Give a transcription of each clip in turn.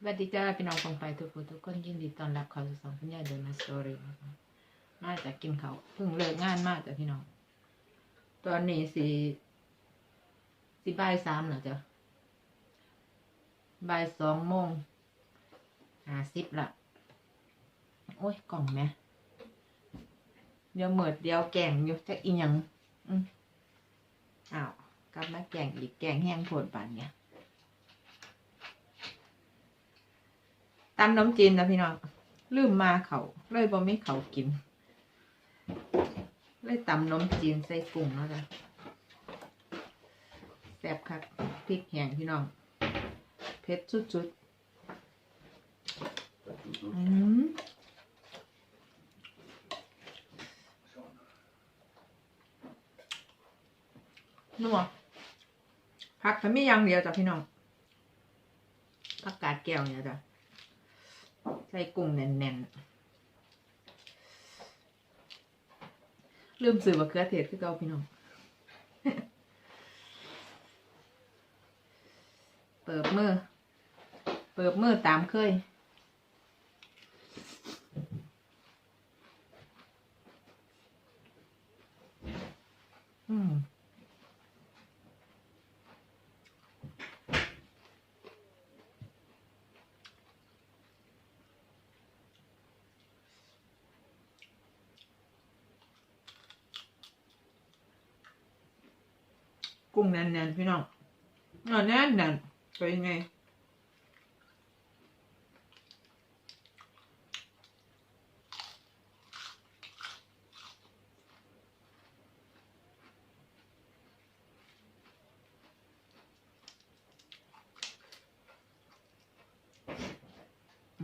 สวัสดีจ้าพี่น้องของไปทุกผู้ทุกคนยินดีต้อนรับเข้าสู่สองคุณยายเดินมาสตอรี่นะคะมาจากกินเขาเพิ่งเลิกงานมาจ้ะพี่น้อง ตอนนี้สี่สี่บ่ายสามแล้วจ้ะบ่ายสองโมงห้าสิบละโอ้ยกล่องแม่เดี๋ยวเหมิดเดี๋ยวแกงอยู่จะอีหยังอ้าวกลับมาแกงอีกแกงแห้งโผดบานเนี่ย ตำน้ำจีนนะพี่น้องลืมมาเขาเลยบ่มีเขากิน เลยตำน้ำจีนใส่กุ้งแล้วจ้ะแซ่บครับพริกแห้งพี่น้องเผ็ดสุดๆอืมนัวผักก็มีอย่างเดียวจ้ะพี่น้องผักกาดแก้วเนี่ยจ้ะ ใส่กุ้งแน่นๆลืมสื่อมะเขือเทศคือเก่าพี่น้อง เปิดมือ เปิดมือตามเคยอืม กุ้งแน่นๆพี่น้องเออแน่นๆเป็นยังไง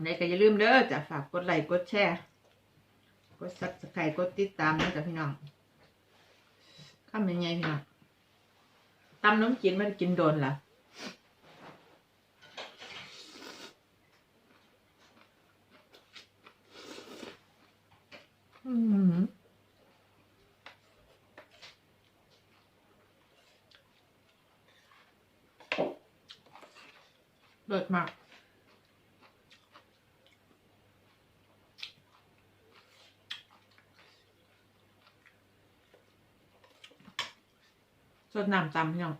ในก็อย่าลืมเด้อจะฝากกดไลค์กดแชร์กดซับสไครต์กดติดตามนะจ๊ะพี่น้องข้ามยังไงพี่น้อง ตำน้ำกินมันกินโดนล่ะอืมเลิศมาก สดน้ำตำพี่น้อง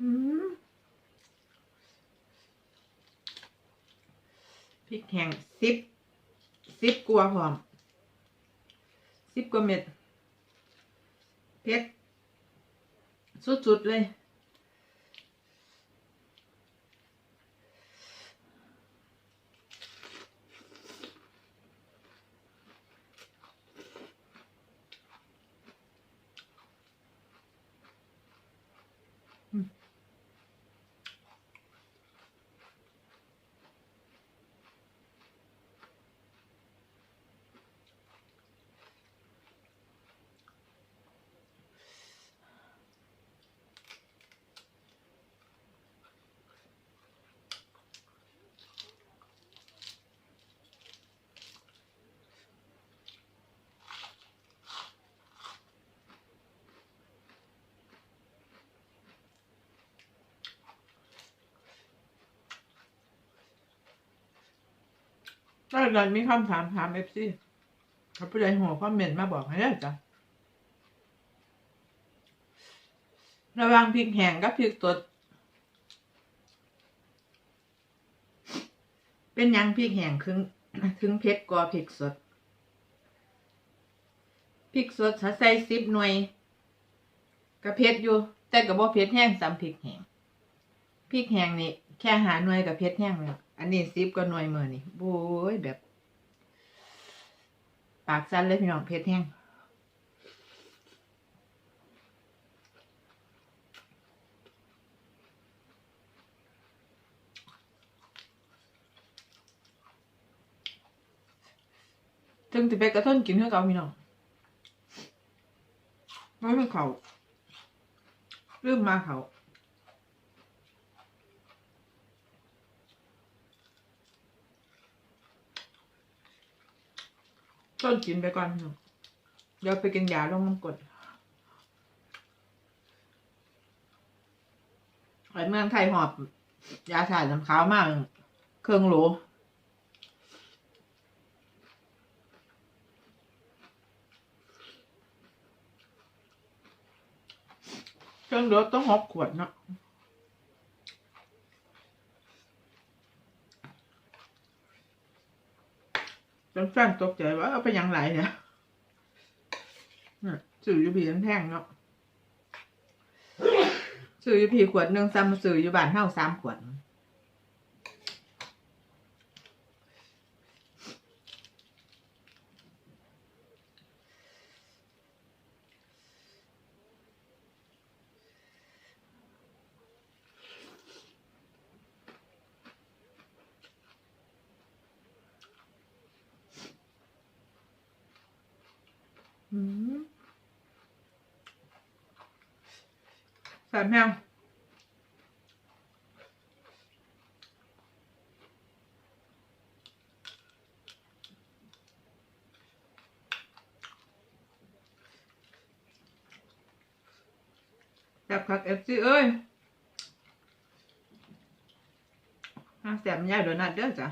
อืมพริกแห้งสิบสิบกว่าหอมสิบกว่าเม็ด เผ็ดสุดๆเลย ถ้าเรามีคำถามถามเอฟซีเขาผู้ใดหัวคอมเมนต์มาบอกให้ได้จ้ะระว่างพริกแห้งกับพริกสดเป็นยังพริกแห้งถึงถึงเผ็ดกว่าพริกสดพริกสดถ้าใส่สิบหน่วยก็เผ็ดอยู่ แต่ก็บ่เผ็ดแห้งสำพริกแห้งพริกแห้งนี่แค่หาหน่วยกับเผ็ดแห้งแล้ว อันนี้สิบก็หน่วยมือนี่โอ้ยแบบ ปากสั่นเลยพี่น้องเผ็ดแห้งถึงจะไปกระท้นกินเท่ากับพี่น้องไม่เป็นเขาลืมมาเขา ต้นกินไปก่อนพี่น้องเดี๋ยวไปกินยาลงน้ำกรดไอ้เมืองไทยหอบ ยาถ่ายน้ำขาวมาก เคเครื่องโหลเครื่องโหลต้องหกขวดเนาะ จนแฟนตกใจว่าเอาไปยังไรเนี่ยสื่ออยูพีแท่งเนาะสื่ออยูพีขวดหนึ่งซ้ำสื่ออยู่บ้านเท่าสามขวด อืม แซ่บแห้งแซ่บคักเอฟซีเอ้ยน่าแซ่บมันใหญ่โดนัทเด้อจ้ะ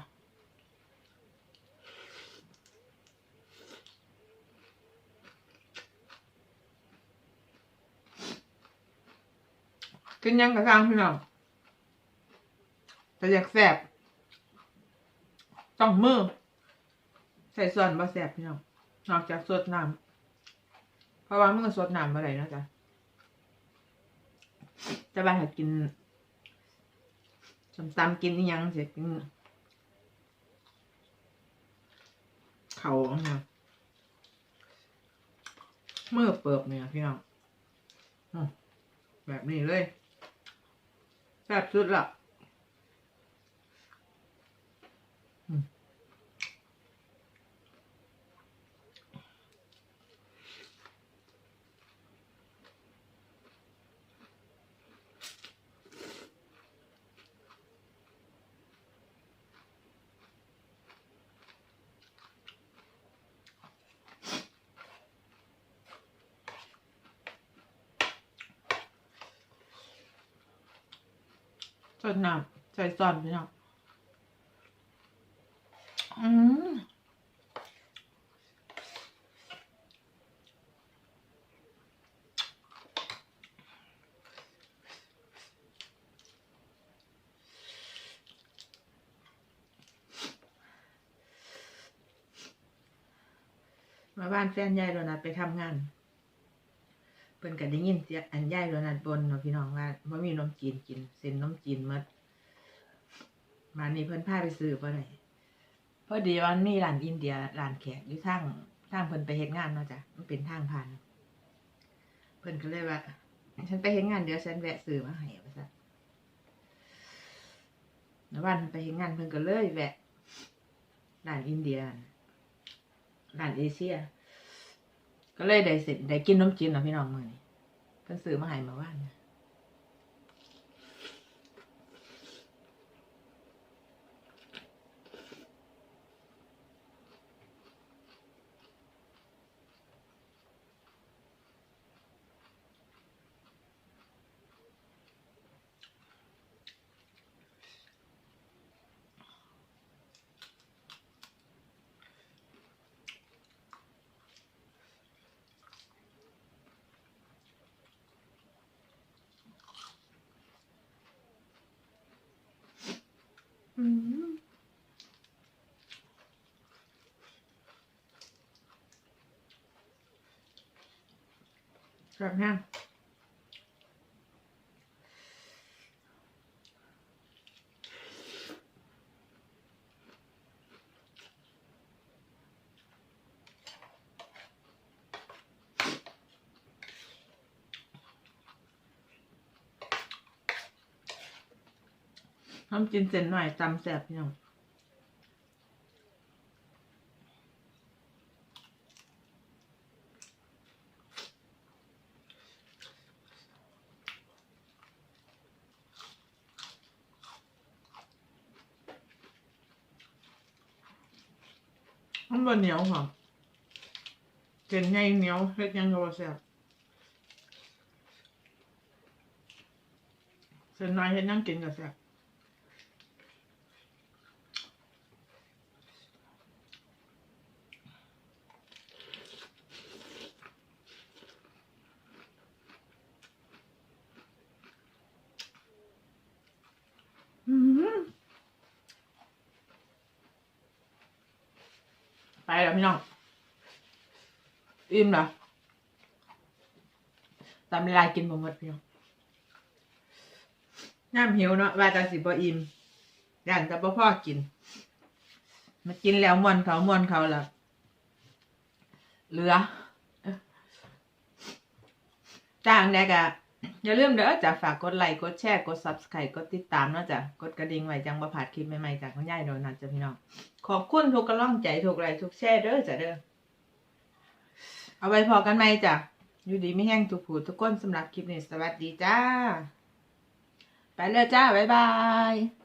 กินยังกระซังพี่น้องแต่อยากแสบต้องมือใส่ส่วนบ่แสบพี่น้องนอกจากสดน้ำเพราะว่ามือสดน้ำอะไรนะจ๊ะจะบ้านถ้ากินสมตำกินยังเสียกินเขาเนี่ยมือเปิบเนี่ยพี่น้องแบบนี้เลย แซ่บสุดละ สดน้ำใส่ซอนพี่น้องอืมมาบ้านแฟนยายโดนัทไปทำงาน เพิ่นก็ได้ยินเสียงอันยายโดนัทบนเนาะพี่น้องว่าบ่มีนมจีนกิน เส้นนมจีนหมดมานี่เพิ่นพาไปซื้อบ่ได้พอดีว่ามีร้านอินเดียร้านแขกอยู่ทางทางเพิ่นไปเฮ็ดงานเนาะจ้ะมันเป็นทางผ่าน เพิ่นก็เลยว่า ฉันไปเฮ็ดงานเดี๋ยวฉันแวะซื้อมาให้ว่าซั่นแล้ววันเพิ่นไปเฮ็ดงานเพิ่นก็เลยแวะร้านอินเดียร้านเอเชีย ก็เลยได้สิได้กินน้ำจีนเนะพี่น้องมือนี้เพิ่นซื้อมาให้เมื่านนะ อืม แบบนี้ทำกินเส้นหน่อยตำแซ่บพี่น้อง มันบนเหนียวค่ะเส้นใหญ่เหนียวเล็ดยังก็บ่แซ่บเส้นน้อยเฮ็ดหยังกินก็แซ่บ ไปแล้วพี่น้อง อิ่มเหรอตามเวลากินบ่หมดพี่น้องน้ำหิวเนาะว่าจะสิบ่อิ่มย่านจะบ่พ่อกิน มากินแล้วมวนเขามวนเขาล้วเหลือเอ้อจ้างได้กะ อย่าลืมเด้อจะฝากกดไลค์กดแชร์กด subscribe กดติดตามเนาะจ้ะกดกระดิ่งไว้จังบ่พลาดคลิปใหม่ๆจากคุณยายโดนัทจ้ะพี่น้องขอบคุณทุกกำลังใจทุกไลค์ทุกแชร์เด้อจ้ะเด้อเอาไว้พอกันไหมจ้ะอยู่ดีไม่แห้งทุกผู้ทุกคนสำหรับคลิปนี้สวัสดีจ้า ไปเลยจ้า บ๊ายบาย